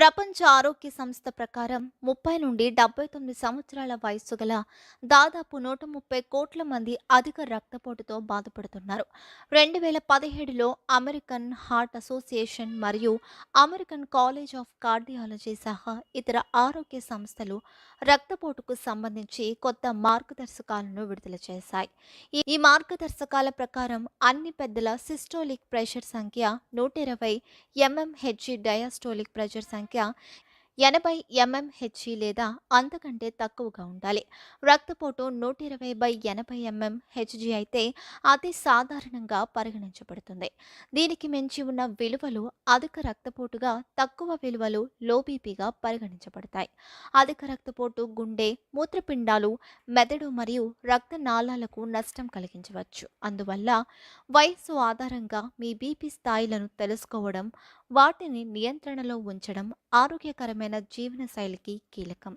ప్రపంచ ఆరోగ్య సంస్థ ప్రకారం ముప్పై నుండి డెబ్బై తొమ్మిది సంవత్సరాల వయస్సు గల దాదాపు నూట ముప్పై కోట్ల మంది అధిక రక్తపోటుతో బాధపడుతున్నారు. రెండు వేల పదిహేడులో అమెరికన్ హార్ట్ అసోసియేషన్ మరియు అమెరికన్ కాలేజ్ ఆఫ్ కార్డియాలజీ సహా ఇతర ఆరోగ్య సంస్థలు రక్తపోటుకు సంబంధించి కొత్త మార్గదర్శకాలను విడుదల చేశాయి. ఈ- ఈ మార్గదర్శకాల ప్రకారం అన్ని పెద్దల సిస్టోలిక్ ప్రెషర్ సంఖ్య నూట ఇరవై ఎంఎంహెచ్జి డయాస్టోలిక్ ప్రెషర్ సంఖ్య क्या? ఎనభై ఎంఎంహెచ్జి లేదా అంతకంటే తక్కువగా ఉండాలి. రక్తపోటు నూట ఇరవై బై ఎనభై ఎంఎం హెచ్జి అయితే అతి సాధారణంగా పరిగణించబడుతుంది. దీనికి మించి ఉన్న విలువలు అధిక రక్తపోటుగా తక్కువ విలువలు లోబీపీగా పరిగణించబడతాయి. అధిక రక్తపోటు గుండె మూత్రపిండాలు మెదడు మరియు రక్తనాళాలకు నష్టం కలిగించవచ్చు. అందువల్ల వయస్సు ఆధారంగా మీ బీపీ స్థాయిలను తెలుసుకోవడం వాటిని నియంత్రణలో ఉంచడం ఆరోగ్యకరమైన ఆరోగ్యకరమైన జీవనశైలికి కీలకం.